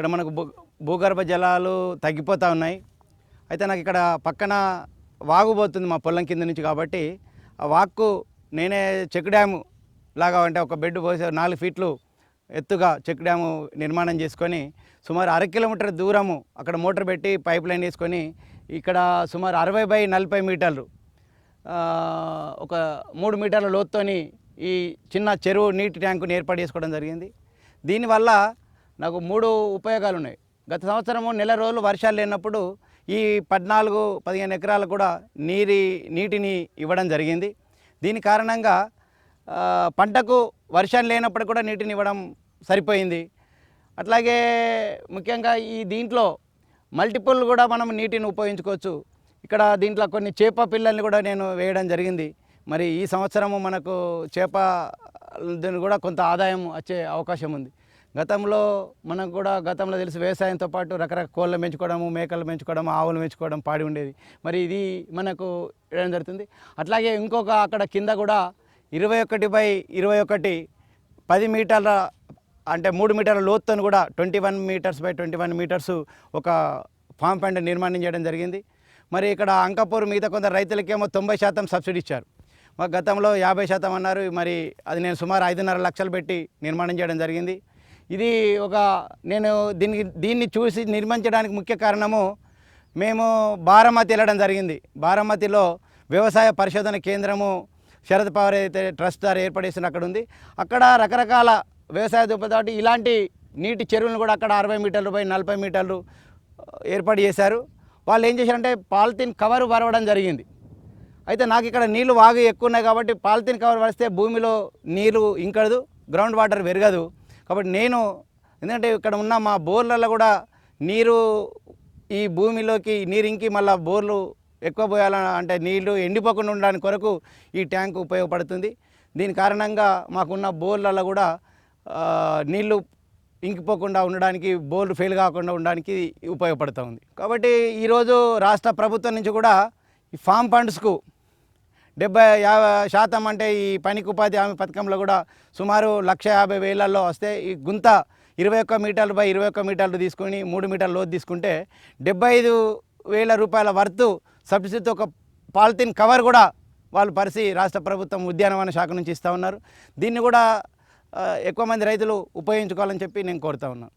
ఇక్కడ మనకు భూ భూగర్భ జలాలు తగ్గిపోతూ ఉన్నాయి. అయితే నాకు ఇక్కడ పక్కన వాగు పోతుంది మా పొలం కింద నుంచి కాబట్టి ఆ వాక్కు నేనే చెక్ డ్యాము లాగా అంటే ఒక బెడ్ పోసే నాలుగు ఫీట్లు ఎత్తుగా చెక్ డ్యాము నిర్మాణం చేసుకొని సుమారు అర కిలోమీటర్ దూరము అక్కడ మోటార్ పెట్టి పైప్ లైన్ వేసుకొని ఇక్కడ సుమారు అరవై బై నలభై మీటర్లు ఒక మూడు మీటర్ల లోతుతోని ఈ చిన్న చెరువు నీటి ట్యాంకుని ఏర్పాటు చేసుకోవడం జరిగింది. దీనివల్ల నాకు మూడు ఉపయోగాలు ఉన్నాయి గత సంవత్సరము నెల రోజులు వర్షాలు లేనప్పుడు ఈ పద్నాలుగు పదిహేను ఎకరాలు కూడా నీరి నీటిని ఇవ్వడం జరిగింది. దీని కారణంగా పంటకు వర్షం లేనప్పుడు కూడా నీటిని ఇవ్వడం సరిపోయింది. అట్లాగే ముఖ్యంగా ఈ దీంట్లో మల్టిపుల్ కూడా మనం నీటిని ఉపయోగించుకోవచ్చు. ఇక్కడ దీంట్లో కొన్ని చేప పిల్లల్ని కూడా నేను వేయడం జరిగింది. మరి ఈ సంవత్సరము మనకు చేప కూడా కొంత ఆదాయం వచ్చే అవకాశం ఉంది. గతంలో మనకు కూడా గతంలో తెలిసి వ్యవసాయంతో పాటు రకరకాల కోళ్ళ పెంచుకోవడము మేకలు పెంచుకోవడం ఆవులు పెంచుకోవడం పాడి ఉండేది. మరి ఇది మనకు ఇవ్వడం జరుగుతుంది. అట్లాగే ఇంకొక అక్కడ కింద కూడా ఇరవై ఒకటి బై ఇరవై ఒకటి పది మీటర్ల అంటే మూడు మీటర్ల లోతుతో కూడా twenty one metres by twenty one metres ఒక ఫామ్ ప్యాంట్ నిర్మాణం చేయడం జరిగింది. మరి ఇక్కడ అంకపూర్ మిగతా కొంత రైతులకేమో తొంభై శాతం సబ్సిడీ ఇచ్చారు. మాకు గతంలో యాభై శాతం అన్నారు. మరి అది నేను సుమారు ఐదున్నర లక్షలు పెట్టి నిర్మాణం చేయడం జరిగింది. ఇది ఒక నేను దీనికి దీన్ని చూసి నిర్మించడానికి ముఖ్య కారణము మేము బారామతి వెళ్ళడం జరిగింది. బారామతిలో వ్యవసాయ పరిశోధన కేంద్రము శరద్ పవర్ అయితే ట్రస్ట్ ద్వారా ఏర్పడేసిన అక్కడ ఉంది అక్కడ రకరకాల వ్యవసాయ దుబ్బతోటి ఇలాంటి నీటి చెరువులను కూడా అక్కడ అరవై మీటర్లు పై నలభై మీటర్లు ఏర్పాటు చేశారు. వాళ్ళు ఏం చేశారంటే పాలిథిన్ కవర్ వరవడం జరిగింది. అయితే నాకు ఇక్కడ నీళ్ళు వాగు ఎక్కువ ఉన్నాయి కాబట్టి పాలిథిన్ కవర్ వరిస్తే భూమిలో నీరు ఇంకదు గ్రౌండ్ వాటర్ పెరగదు. కాబట్టి నేను ఎందుకంటే ఇక్కడ ఉన్న మా బోర్లలో కూడా నీరు ఈ భూమిలోకి నీరు ఇంకి మళ్ళీ బోర్లు ఎక్కువ పోయాల అంటే నీళ్ళు ఎండిపోకుండా ఉండడానికి కొరకు ఈ ట్యాంక్ ఉపయోగపడుతుంది. దీని కారణంగా మాకున్న బోర్లలో కూడా నీళ్ళు ఇంకిపోకుండా ఉండడానికి బోర్లు ఫెయిల్ కాకుండా ఉండడానికి ఉపయోగపడుతూ ఉంది కాబట్టి ఈరోజు రాష్ట్ర ప్రభుత్వం నుంచి కూడా ఈ ఫామ్ ఫండ్స్కు డెబ్బై యాభై శాతం అంటే ఈ పనికి ఉపాధి హామీ పథకంలో కూడా సుమారు లక్ష యాభై వేలల్లో వస్తే ఈ గుంత ఇరవై ఒక్క మీటర్లు బై ఇరవై ఒక్క మీటర్లు తీసుకొని మూడు మీటర్ల లోతు తీసుకుంటే డెబ్బై ఐదు వేల రూపాయల వర్త్ సబ్సిడీతో ఒక పాలిథిన్ కవర్ కూడా వాళ్ళు పరిసి రాష్ట్ర ప్రభుత్వం ఉద్యానవన శాఖ నుంచి ఇస్తూ ఉన్నారు. దీన్ని కూడా ఎక్కువ మంది రైతులు ఉపయోగించుకోవాలని చెప్పి నేను కోరుతా ఉన్నాను